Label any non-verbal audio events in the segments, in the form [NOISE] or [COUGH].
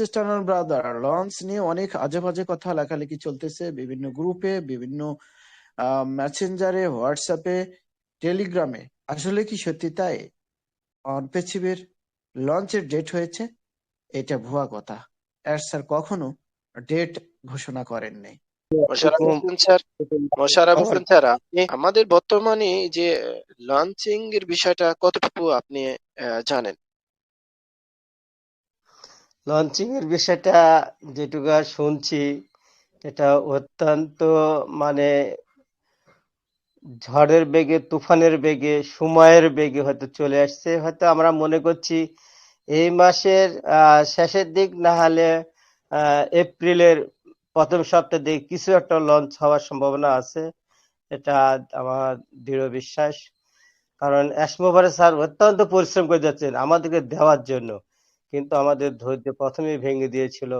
Sister brother launch নিয়ে অনেক আজে বাজে কথা লেখালেখি চলতেছে বিভিন্ন গ্রুপে বিভিন্ন মেসেঞ্জারে হোয়াটসঅ্যাপে টেলিগ্রামে আসলে কি সত্যি তাই? অনপেছিবের লঞ্চের ডেট হয়েছে এটা ভুয়া কথা। এর স্যার কখনো ডেট ঘোষণা করেননি। স্যার আপনি আমাদের বর্তমানে যে লঞ্চিং এর বিষয়টা কতটুকু আপনি আহ, জানেন? লঞ্চিং এর বিষয়টা যেটুকু শুনছি, এটা অত্যন্ত মানে ঝড়ের বেগে, তুফানের বেগে, সময়ের বেগে হয়তো চলে আসছে। হয়তো আমরা মনে করছি এই মাসের শেষের দিক না হলে এপ্রিলের প্রথম সপ্তাহে দিকে কিছু একটা লঞ্চ হওয়ার সম্ভাবনা আছে। এটা আমার দৃঢ় বিশ্বাস। কারণ অ্যাসমোভারে স্যার অত্যন্ত পরিশ্রম করে যাচ্ছেন আমাদেরকে দেওয়ার জন্য। কিন্তু আমাদের ধৈর্য প্রথমেই ভেঙে দিয়েছিল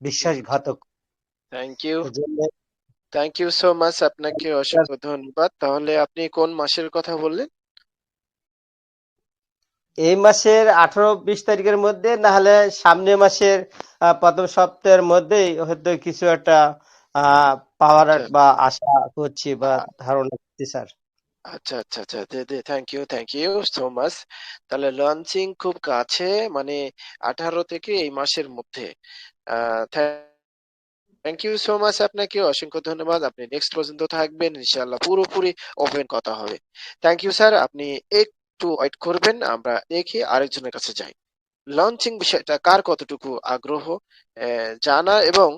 বিশ্বাসঘাতক। Thank you thank you so much আপনাকে অসংখ্য ধন্যবাদ। তাহলে আপনি কোন মাসের কথা বললেন? এই মাসের আঠারো বিশ তারিখের মধ্যে না হলে সামনের মাসের প্রথম সপ্তাহের মধ্যেই হয়তো কিছু একটা আহ পাওয়ার আচ্ছা। বা আশা করছি বা ধারণা করছি স্যার। আচ্ছা আচ্ছা আচ্ছা। Thank you thank you so much তাহলে লঞ্চিং খুব কাছে মানে আঠারো থেকে এই মাসের মধ্যে। থ্যাংক ইউ সো মাচ আপনাকে, অসংখ্য ধন্যবাদ। আপনি নেক্সট পর্যন্ত থাকবেন, ইনশাআল্লাহ পুরোপুরি ওপেন কথা হবে। থ্যাংক ইউ স্যার আপনি একটু ওয়েট করবেন, আমরা দেখি আরেকজনের কাছে যাই। লঞ্চিং বিষয়টা কার কতটুকু আগ্রহ? জানা এবং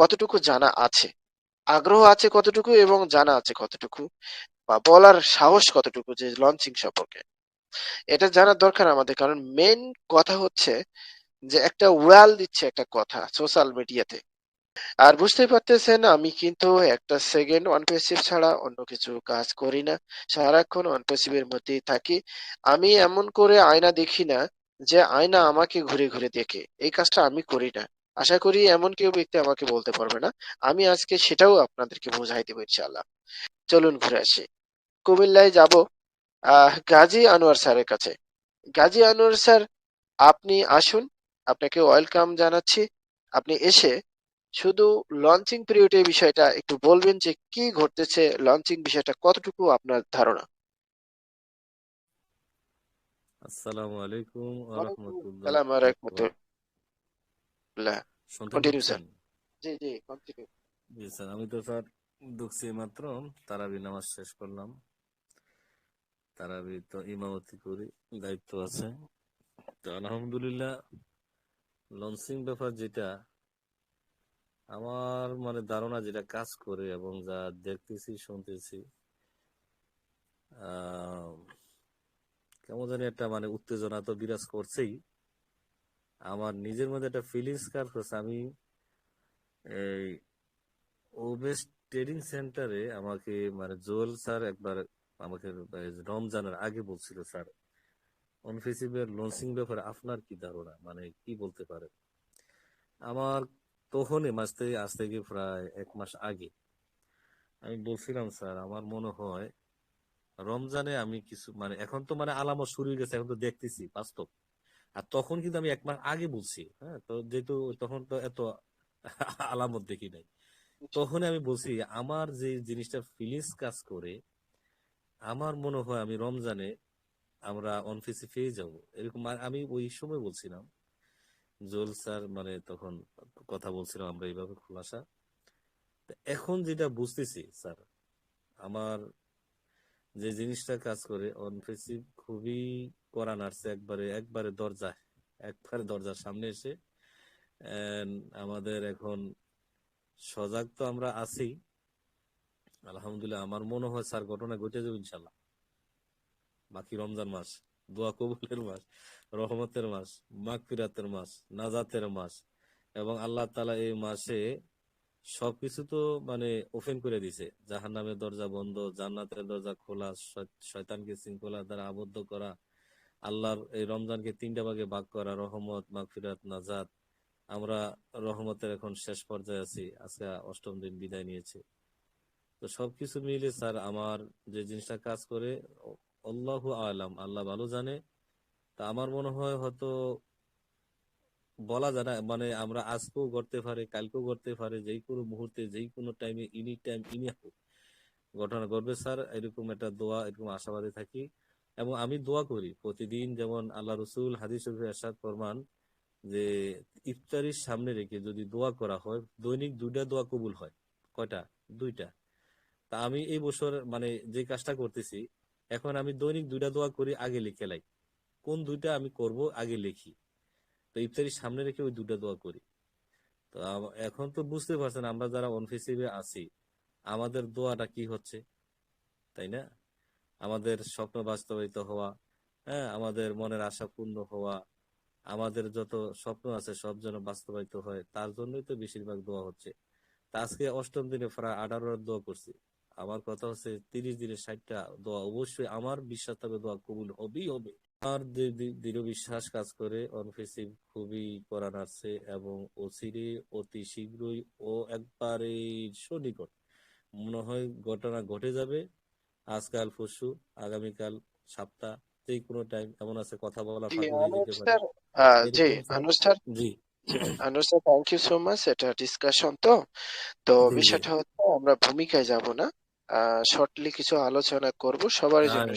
কতটুকু জানা আছে? আগ্রহ আছে কতটুকু এবং জানা আছে কতটুকু? বা বলার সাহস কতটুকু যে লঞ্চিং সম্পর্কে? এটা জানার দরকার আমাদের, কারণ মেন কথা হচ্ছে যে একটা উড়াল দিচ্ছে একটা কথা সোশ্যাল মিডিয়াতে আর বুঝতেই পারতেছেন, আমি কিন্তু একটা সেকেন্ড ওয়ান পেসিভ ছাড়া অন্য কিছু কাজ করি না। সারাক্ষণ ওয়ান পেসিভের মধ্যেই থাকি। আমি এমন করে আয়না দেখি না যে আয়না আমাকে ঘুরে ঘুরে দেখে। এই কাজটা আমি করি না। আশা করি এমন কেউ ব্যক্তি আমাকে বলতে পারবে না। আমি আজকে সেটাও আপনাদেরকে বোঝাই দেবো ইনশাআল্লাহ। চলুন ঘুরে আসি। কুমিল্লায় যাব। গাজী আনোয়ার স্যারের কাছে। গাজী আনোয়ার স্যার আপনি আসুন। আপনাকে ওয়েলকাম জানাচ্ছি। আপনি এসে শুধু লঞ্চিং পিরিয়ডের বিষয়টা একটু বলবেন যে কি ঘটতেছে লঞ্চিং বিষয়টা কতটুকু আপনার ধারণা? আসসালামু আলাইকুম ওয়া রাহমাতুল্লাহ সালাম রাহমাতুল্লাহ। কন্টিনিউ স্যার জি জি কন্টিনিউ জি স্যার আমি তো স্যার ঢুকছি মাত্র। তারাবি নামাজ শেষ করলাম। তারাবি তো ইমামতি করি দায়িত্ব আছে। তো আলহামদুলিল্লাহ লঞ্চিং ব্যাপার যেটা, আমার মানে ধারণা যেটা কাজ করে এবং যা দেখতেছি, শুনতেছি কেমন জানি একটা মানে উত্তেজনা তো বিরাজ করছেই। আমার নিজের মধ্যে একটা ফিলিংস কাজ করছে। আমি এই ওবেস ট্রেডিং সেন্টারে আমাকে মানে জোয়েল স্যার একবার আমাকে রমজানের আগে বলছিল স্যার অনফেসিভের লঞ্চিং ব্যাপারে আপনার কি ধারণা? মানে কি বলতে পারে আমার তখনই মাস থেকে আজ থেকে প্রায় এক মাস আগে আমি বলছিলাম স্যার আমার মনে হয় রমজানে আমি কিছু মানে এখন তো মানে আলামত শুরু হয়ে গেছে এখন তো দেখতেছি বাস্তব। আর তখন কিন্তু আমি এক মাস আগে বলছি হ্যাঁ তো যেহেতু তখন তো এত আলামত দেখি নাই। তখন আমি বলছি আমার যে জিনিসটা ফিলিংস কাজ করে আমার মনে হয় আমি রমজানে আমরা অনফিসে পেয়ে যাব। এরকম আমি ওই সময় বলছিলাম জোল স্যার মানে তখন কথা বলছিলাম আমরা এইভাবে খোলাসা। এখন যেটা বুঝতেছি স্যার, আমার যে জিনিসটা কাজ করে অনফেসিভ খুবই কড়া নাড়ছে একবারে একবারে দরজা, একবারে দরজার সামনে এসে আমাদের এখন সজাগ তো আমরা আছি আলহামদুলিল্লাহ, আমার মনে হয় স্যার ঘটনা ঘটে যাবে ইনশাল্লাহ বাকি রমজান মাস, দোয়া কবুলের মাস, রহমতের মাস, মাগফিরাতের মাস, নাজাতের মাস, এবং আল্লাহ তালা এই মাসে সবকিছু তো মানে ওপেন করে দিছে জাহান নামের দরজা বন্ধ, জান্নাতের দরজা খোলা শয়তানকে শৃঙ্খলা দ্বারা আবদ্ধ করা, আল্লাহর এই রমজানকে তিনটা ভাগে ভাগ করা, রহমত, মাগফিরাত, নাজাত। আমরা রহমতের এখন শেষ পর্যায়ে আছি। আজকে অষ্টম দিন বিদায় নিয়েছে। তো সবকিছু মিলে স্যার আমার যে জিনিসটা কাজ করে, আল্লাহু আলাম, আল্লাহ ভালো জানে। তা আমার মনে হয় হয়তো বলা যায় না মানে আমরা আজকেও করতে পারে, কালকেও করতে পারে, যেই কোনো মুহূর্তে, যেই কোনো টাইমে এনি টাইম এনি ঘটনা ঘটবে স্যার, এরকম একটা দোয়া, এরকম আশাবাদী থাকি। এবং আমি দোয়া করি, প্রতিদিন যেমন আল্লাহ রসুল, হাদিস এরশাদ ফরমান, যে ইফতারির সামনে রেখে যদি দোয়া করা হয়, দৈনিক দুইটা দোয়া কবুল হয়, কয়টা? দুইটা। তা আমি এই বছর মানে যে কাজটা করতেছি, এখন আমি দৈনিক দুইটা দোয়া করি, আগে লিখে লাই। কোন দুইটা আমি করব, আগে লিখি। তো ইফতারির সামনে রেখে ওই দুইটা দোয়া করি। তো এখন তো বুঝতে পারছেন, আমরা যারা অনফিসিভে আছি, আমাদের দোয়াটা কি হচ্ছে? তাই না? আমাদের স্বপ্ন বাস্তবায়িত হওয়া হ্যাঁ আমাদের মনের আশা পূর্ণ হওয়া, আমাদের যত স্বপ্ন আছে, সব যেন বাস্তবায়িত হয়, তার জন্যই তো বেশিরভাগ দোয়া হচ্ছে। তা আজকে অষ্টম দিনে প্রায় আঠারো দোয়া করছি। আমার কথা হচ্ছে তিরিশ দিনের ষাটটা দোয়া। অবশ্যই আমার বিশ্বাস থাকবে দোয়া কবুল হবেই হবে। দৃ- দৃঢ় বিশ্বাস কাজ করে অনফিসিভ খুবই করান আসছে এবং অচিরে অতি শীঘ্রই ও একবারে সন্নিকট। মনে হয় ঘটনা ঘটে যাবে। আজকাল পরশু আগামীকাল সপ্তাহ যে কোনো টাইম এমন আছে কথা বলা জি আহ, জি sir. Thank you so much এটা ডিসকাশন তো। তো বিষয়টা হচ্ছে আমরা ভূমিকায় যাব না। শর্টলি কিছু আলোচনা করব সবার হ্যাঁ জন্য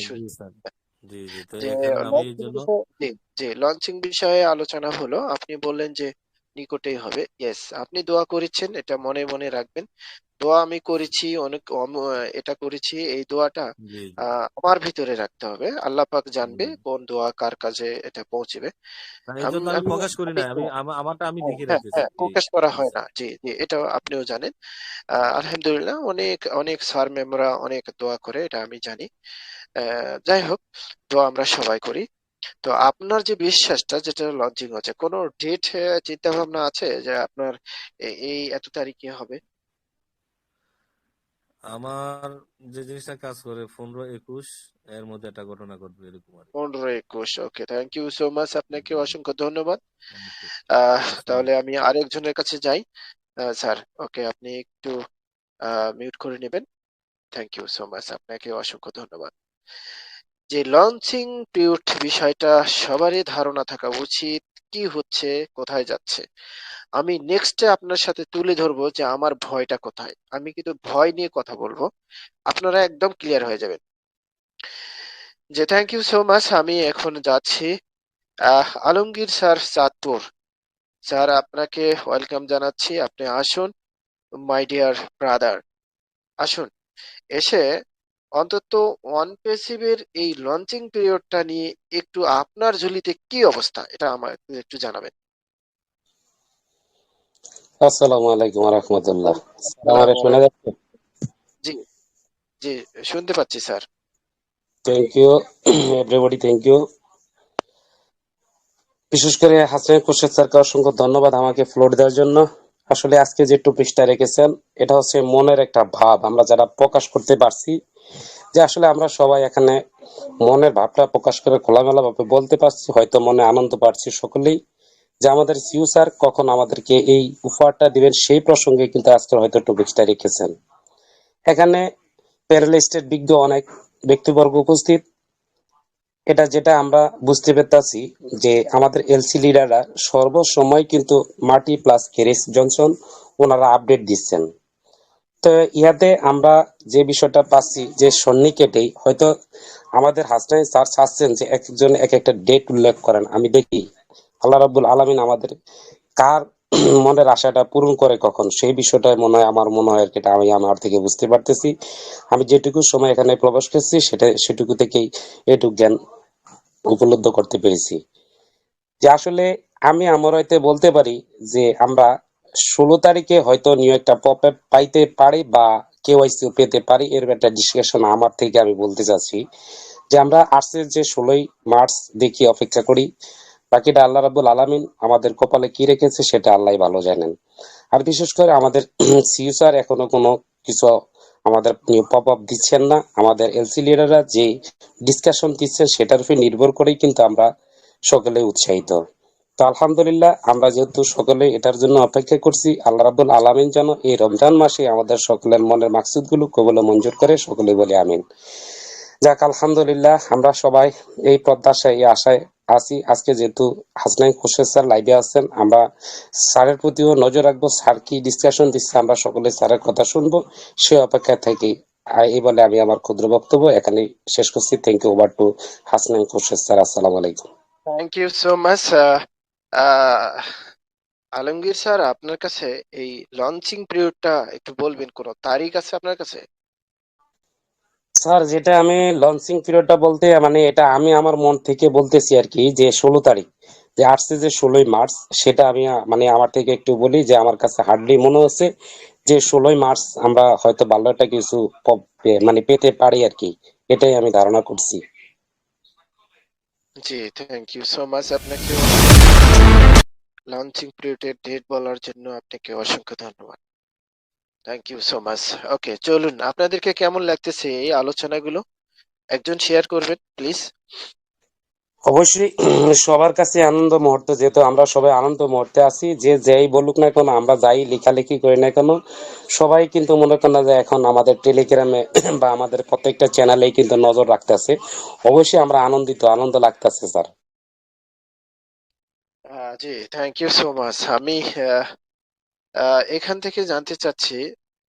জি তো আমি জন্য জি লঞ্চিং বিষয়ে আলোচনা হলো। আপনি বললেন যে নিকটেই হবে। ইয়েস আপনি দোয়া করেছেন এটা মনে মনে রাখবেন। দোয়া আমি করেছি অনেক এটা করেছি এই দোয়াটা আমার ভিতরে রাখতে হবে। আল্লাহ পাক জানবে কোন দোয়া কার কাছে এটা পৌঁছবে। প্রকাশ করি না আমি আমারটা আমি হ্যাঁ লিখে হ্যাঁ রাখতেছি হ্যাঁ প্রকাশ করা হয় না। জি জি এটা আপনিও জানেন। আলহামদুলিল্লাহ অনেক অনেক স্যার ম্যামরা অনেক দোয়া করে এটা আমি জানি। আহ, যাই হোক দোয়া আমরা সবাই করি। তো আপনার যে বিশ্বাসটা যেটা লঞ্চিং হচ্ছে কোনো ডেট চিন্তা ভাবনা আছে যে আপনার এ- এই এত তারিখে হবে? আমার যে জিনিসটা কাজ করে পনেরো একুশ এর মধ্যে একটা ঘটনা ঘটবে এরকম আর কি। পনেরো একুশ okay thank you so much আপনাকে জি অসংখ্য ধন্যবাদ। অবশ্যই। আহ আসসালাম তাহলে আমি আরেকজনের কাছে যাই। স্যার ওকে আপনি একটু মিউট করে নেবেন। থ্যাংক ইউ সো মাচ আপনাকে অসংখ্য ধন্যবাদ। যে লঞ্চিং পিরিয়ড বিষয়টা সবারই ধারণা থাকা উচিত, কি হচ্ছে, কোথায় যাচ্ছে। আমি নেক্সটে আপনার সাথে তুলে ধরবো যে আমার ভয়টা কোথায়। আমি কিন্তু ভয় নিয়ে কথা বলব। আপনারা একদম ক্লিয়ার হয়ে যাবেন। যে থ্যাংক ইউ সো মাচ আমি এখন যাচ্ছি। আলমগীর স্যার চাঁদপুর। স্যার, আপনাকে ওয়েলকাম জানাচ্ছি। আপনি আসুন মাই ডিয়ার ব্রাদার আসুন, এসে অন্তত ওয়ান পেসিভের এই লঞ্চিং পিরিয়ডটা নিয়ে একটু আপনার ঝুলিতে কি অবস্থা? এটা আমার একটু জানাবেন। আসসালামু আলাইকুম রহমতুল্লাহ। আমার শোনা যাচ্ছে জি জি শুনতে পাচ্ছি sir. Thank you everybody thank you বিশেষ করে হাসান খুরশেদ স্যারকে অসংখ্য ধন্যবাদ আমাকে ফ্লোর দেওয়ার জন্য। আসলে আজকে যে টপিকটা রেখেছেন এটা হচ্ছে মনের একটা ভাব। আমরা যারা প্রকাশ করতে পারছি যে আসলে আমরা সবাই এখানে মনের ভাবটা প্রকাশ করে খোলামেলা ভাবে বলতে পারছি, হয়তো মনে আনন্দ পাচ্ছি সকলেই, যে আমাদের সিউ স্যার কখন আমাদেরকে এই উপহারটা দিবেন সেই প্রসঙ্গে কিন্তু আজকে হয়তো টপিকটা রেখেছেন। এখানে প্যারালিস্টের বিজ্ঞ অনেক ব্যক্তিবর্গ উপস্থিত। এটা যেটা আমরা বুঝতে পেরেছি যে আমাদের এলসি লিডাররা সর্বসময় কিন্তু মার্টি প্লাস কেরিস জনসন ওনারা আপডেট দিচ্ছেন। তো ইহাতে আমরা যে বিষয়টা পাচ্ছি, যে সন্নিকেটেই, হয়তো আমাদের হাসনাই স্যার চাচ্ছেন যে একজন এক একটা ডেট উল্লেখ করেন, আমি দেখি। আল্লাহ রাব্বুল আলামিন আমাদের কার মনের আশাটা পূরণ করে কখন, সেই বিষয়টা মনে হয়, আমার মনে হয় এটা আমি আমার থেকে বুঝতে পারতেছি। আমি যেটুকু সময় এখানে প্রবেশ করছি, সেটা সেটুকু থেকেই এটুকু জ্ঞান উপলব্ধ করতে পেরেছি। যে আসলে আমি আমার হয়তো বলতে পারি যে আমরা ষোলো তারিখে হয়তো নিউ একটা পপ আপ পাইতে পারি বা কেওয়াইসিও পেতে পারি, এর একটা ডিসকাশন আমার থেকে আমি বলতে চাচ্ছি যে আমরা আসছে যে ষোলোই মার্চ দেখি, অপেক্ষা করি, বাকিটা আল্লাহ রাবুল আলামিন আমাদের কপালে কি রেখেছে সেটা আল্লাহ ভালো জানেন। আর বিশেষ করে আমাদের [CLEARS THROAT] সিইউ স্যার এখনও কোনো কিছু আমাদের পপ আপ দিচ্ছেন না। আমাদের এলসি লিডাররা যে ডিসকাশন দিচ্ছেন সেটার উপর নির্ভর করেই কিন্তু আমরা সকলে উৎসাহিত। তো আলহামদুলিল্লাহ, আমরা যেহেতু সকলে এটার জন্য অপেক্ষা করছি, আল্লাহ রাবুল আলামিন যেন এই রমজান মাসে আমাদের সকলের মনের মাকসুদগুলো কবলে মঞ্জুর করে সকলে বলে আমিন। যাক, আলহামদুলিল্লাহ, আমরা সবাই এই প্রত্যাশায়, এই আশায় আছি। আজকে যেহেতু হাসনাইন খোরশেদ স্যার লাইভে আছেন, আমরা স্যারের প্রতিও নজর রাখব। স্যার কি ডিসকাশন দিচ্ছে, আমরা সকলে স্যারের কথা শুনব। সে অপেক্ষায় থাকি এই বলে আমি আমার ক্ষুদ্র বক্তব্য এখানে শেষ করছি। Thank you over to Hasnai Khorshed sir, আসসালামু আলাইকুম। Thank you so much Alamgir sir, আপনার কাছে এই লঞ্চিং পিরিয়ডটা একটু বলবেন, কোন তারিখ আছে আপনার কাছে? স্যার, যেটা আমি লঞ্চিং পিরিয়ডটা বলতে মানে এটা আমি আমার মন থেকে বলতেছি আর কি, যে ষোলো তারিখ, যে আসছে যে ষোলোই মার্চ, সেটা আমি মানে আমার থেকে একটু বলি, যে আমার কাছে হার্ডলি মনে হচ্ছে যে ষোলোই মার্চ আমরা হয়তো ভালো একটা কিছু মানে পেতে পারি আর কি, এটাই আমি ধারণা করছি। জি থ্যাংক ইউ সো মাচ আপনাকে। লঞ্চিং পিরিয়ডের ডেট বলার জন্য আপনাকে অসংখ্য ধন্যবাদ। Thank you so much okay চলুন, আপনাদেরকে কেমন লাগতেছে এই আলোচনাগুলো? একজন শেয়ার করবেন প্লিজ অবশ্যই সবার কাছে আনন্দ মুহূর্ত, যেহেতু আমরা সবাই আনন্দ মুহূর্তে আছি, যে যেই বলুক না কেন, আমরা যাই, লেখালেখি করি না কেন, সবাই কিন্তু মনে করেন যে এখন আমাদের টেলিগ্রামে [COUGHS] বা আমাদের প্রত্যেকটা চ্যানেলেই কিন্তু নজর রাখতেছে। অবশ্যই আমরা আনন্দিত, আনন্দ লাগতেছে, স্যার। জি থ্যাংক ইউ সো মাচ আমি এখান থেকে জানতে চাচ্ছি,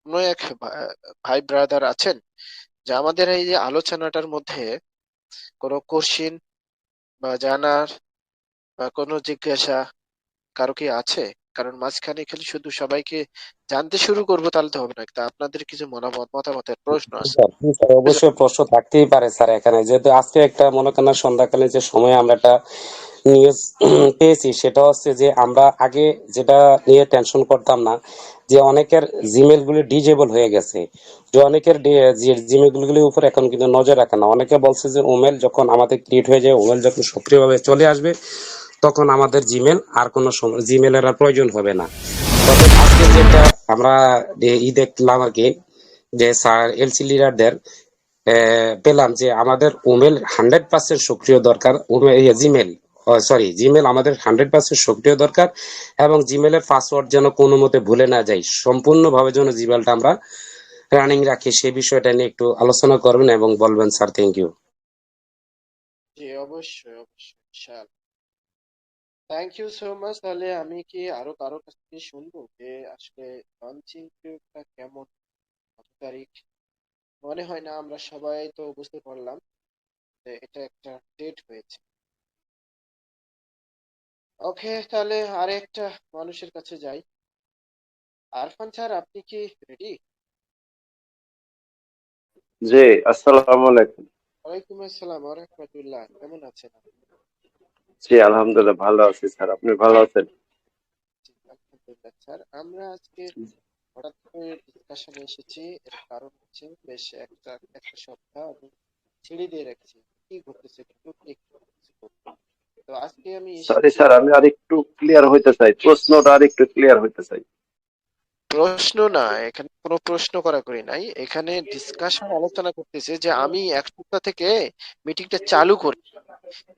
কোনো এক ভাই ব্রাদার আছেন, যে আমাদের এই যে আলোচনাটার মধ্যে কোনো কোশ্চিন বা জানার বা কোনো জিজ্ঞাসা কারও কি আছে? কারণ মাঝখানে খালি শুধু সবাইকে জানতে শুরু করব তাহলে তো হবে না। তা আপনাদের কিছু মতামত, মতামতের প্রশ্ন আছে? অবশ্যই প্রশ্ন থাকতেই পারে স্যার এখানে। যেহেতু আজকে একটা মনে করেন সন্ধ্যাকালে যে সময় আমরা একটা নিউজ পেয়েছি, সেটা হচ্ছে যে আমরা আগে যেটা নিয়ে টেনশন করতাম না, যে অনেকের জিমেল গুলি ডিজেবল হয়ে গেছে, যে অনেকের জিমেল গুলির উপর এখন কিন্তু নজর রাখে না। অনেকে বলছে যে ওমেল যখন আমাদের ক্রিয়েট হয়ে যায় ওমেল যখন সক্রিয়ভাবে চলে আসবে, তখন আমাদের জিমেল আর কোনো জিমেলের আর প্রয়োজন হবে না। তবে আজকে যেটা আমরা ই দেখলাম আর কি যে স্যার এলসি লিডারদের পেলাম যে আমাদের ওমেল হান্ড্রেড পার্সেন্ট সক্রিয় দরকার জিমেল সরি জিমেল আমাদের হান্ড্রেড পার্সেন্ট সক্রিয় দরকার এবং জিমেলের পাসওয়ার্ড যেন কোনো মতে ভুলে না যাই। সম্পূর্ণভাবে যেন জিমেলটা আমরা রানিং রাখি সে বিষয়টা নিয়ে একটু আলোচনা করবেন এবং বলবেন স্যার থ্যাংক ইউ জি, অবশ্যই অবশ্যই থ্যাংক ইউ সো মাচ তাহলে আমি কি আরও কারও কাছ থেকে শুনব যে আসলে লঞ্চিং কেমন? তারিখ? মনে হয় না, আমরা সবাই তো বুঝতে পারলাম এটা একটা ডেট হয়েছে। ওকে তাহলে আর একটা মানুষের কাছে যাই। আরফান স্যার আপনি কি রেডি জি আসসালামু আলাইকুম। ওয়ালাইকুম আসসালাম ওয়া রাহমাতুল্লাহ কেমন আছেন জি আলহামদুলিল্লাহ ভালো আছি স্যার আপনি ভালো আছেন? আলহামদুলিল্লাহ স্যার। আমরা আজকে হঠাৎ করে ডিসকাশনে এসেছি এর কারণ হচ্ছে বেশ একটা একটা সপ্তাহ ছেড়ে দিয়ে রাখছি। কি ঘটতেছে একটু। তো আজকে আমি সরি স্যার আমি আরেকটু ক্লিয়ার হইতে চাই। প্রশ্নটা আরেকটু ক্লিয়ার হইতে চাই। প্রশ্ন না এখানে কোনো প্রশ্ন করা করি নাই। এখানে ডিসকাশন আলোচনা করতেছে যে আমি এক সপ্তাহ থেকে মিটিংটা চালু করি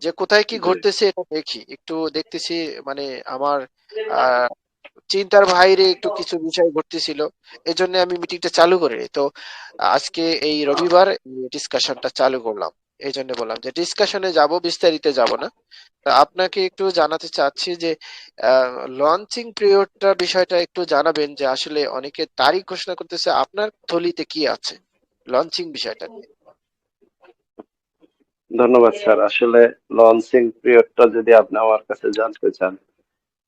যে কোথায় কি ঘটতেছে এটা দেখি। একটু দেখতেছি মানে আমার আহ চিন্তার বাইরে একটু কিছু বিষয় ঘটতেছিল। এজন্য আমি মিটিংটা চালু করি তো আজকে এই রবিবার ডিসকাশনটা চালু করলাম। এই জন্য বললাম যে ডিসকাশনে যাব, বিস্তারিত যাব না। আপনাকে একটু জানাতে চাচ্ছি যে লঞ্চিং পিরিয়ডটা বিষয়টা একটু জানাবেন যে আসলে অনেকে তারিখ ঘোষণা করতেছে, আপনার থলিতে কি আছে লঞ্চিং বিষয়টা নিয়ে? ধন্যবাদ, স্যার। আসলে লঞ্চিং পিরিয়ডটা যদি আপনি আমার কাছে জানতে চান,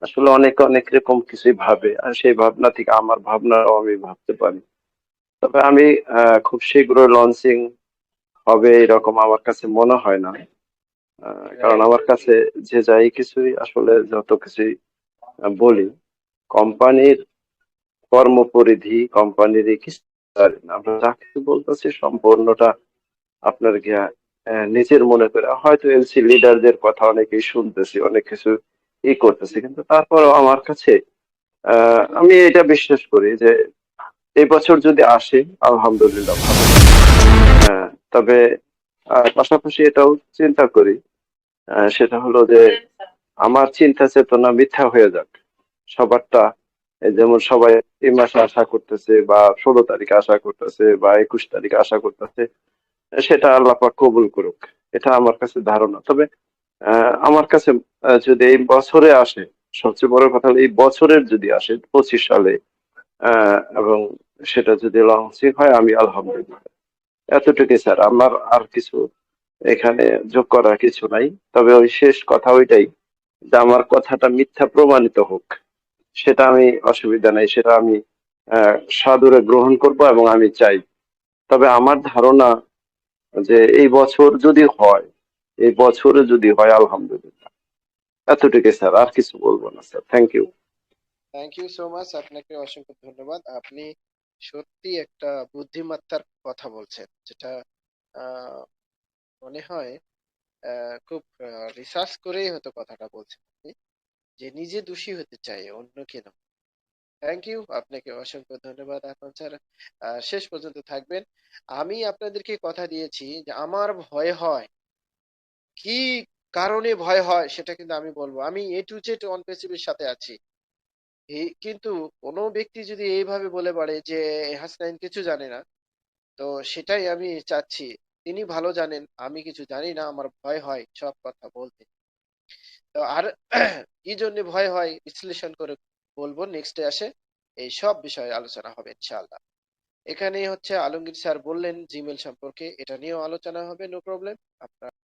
আসলে অনেক অনেক রকম কিছুই ভাবে, আর সেই ভাবনা থেকে আমার ভাবনাও আমি ভাবতে পারি। তবে আমি খুব শীঘ্রই লঞ্চিং হবে এরকম আমার কাছে মনে হয় না। কারণ আমার কাছে যে যাই কিছুই আসলে যত কিছুই বলি, কোম্পানির কর্মপরিধি, কোম্পানির আমরা যা কিছু বলতেছি সম্পূর্ণটা আপনার গিয়া নিজের মনে করে। হয়তো এলসি লিডারদের কথা অনেকেই শুনতেছি, অনেক কিছু ই করতেছি, কিন্তু তারপরেও আমার কাছে আমি এটা বিশ্বাস করি যে, এই বছর যদি আসে, আলহামদুলিল্লাহ হ্যাঁ তবে পাশাপাশি এটাও চিন্তা করি সেটা হলো যে আমার চিন্তা চেতনা মিথ্যা হয়ে যাক। সবারটা যেমন সবাই এই মাসে আশা করতেছে বা ষোলো তারিখে আশা করতেছে বা একুশ তারিখে আশা করতেছে, সেটা আল্লাহ পাক কবুল করুক। এটা আমার কাছে ধারণা। তবে আমার কাছে যদি এই বছরে আসে, সবচেয়ে বড় কথা এই বছরের যদি আসে, পঁচিশ সালে এবং সেটা যদি লঞ্চিং হয়, আমি আলহামদুলিল্লাহ। এতটুকুই স্যার, আমার আর কিছু এখানে যোগ করার কিছু নাই। তবে ওই শেষ কথা ওইটাই যে আমার কথাটা মিথ্যা প্রমাণিত হোক, সেটা আমি অসুবিধা নাই, সেটা আমি সাদরে গ্রহণ করব এবং আমি চাই। তবে আমার ধারণা যে এই বছর যদি হয়, এই বছরে যদি হয়, আলহামদুলিল্লাহ। এতটুকুই স্যার, আর কিছু বলব না, sir. Thank you thank you so much আপনাকে অসংখ্য ধন্যবাদ। আপনি সত্যি একটা বুদ্ধিমত্তার কথা বলছেন। যেটা মনে হয় খুব রিসার্চ করেই হয়তো কথাটা বলছেন যে নিজে দোষী হতে চাই অন্য কেন থ্যাংক ইউ আপনাকে অসংখ্য ধন্যবাদ, এখন স্যার। শেষ পর্যন্ত থাকবেন। আমি আপনাদেরকে কথা দিয়েছি যে আমার ভয় হয়। কি কারণে ভয় হয় সেটা কিন্তু আমি বলব। আমি এ টু জেড অন পেসিভের সাথে আছি। কিন্তু কোনো ব্যক্তি যদি এইভাবে বলে পারে যে হাসনাইন কিছু জানে না, তো সেটাই আমি চাচ্ছি। তিনি ভালো জানেন, আমি কিছু জানি না, আমার ভয় হয় সব কথা বলতে। তো আর [CLEARS THROAT] কি জন্য ভয় হয় বিশ্লেষণ করে বলব নেক্সটে আসে এই সব বিষয়ে আলোচনা হবে ইনশাআল্লাহ। এখানেই হচ্ছে আলমগীর স্যার বললেন জিমেল সম্পর্কে এটা নিয়েও আলোচনা হবে নো প্রবলেম আপনারা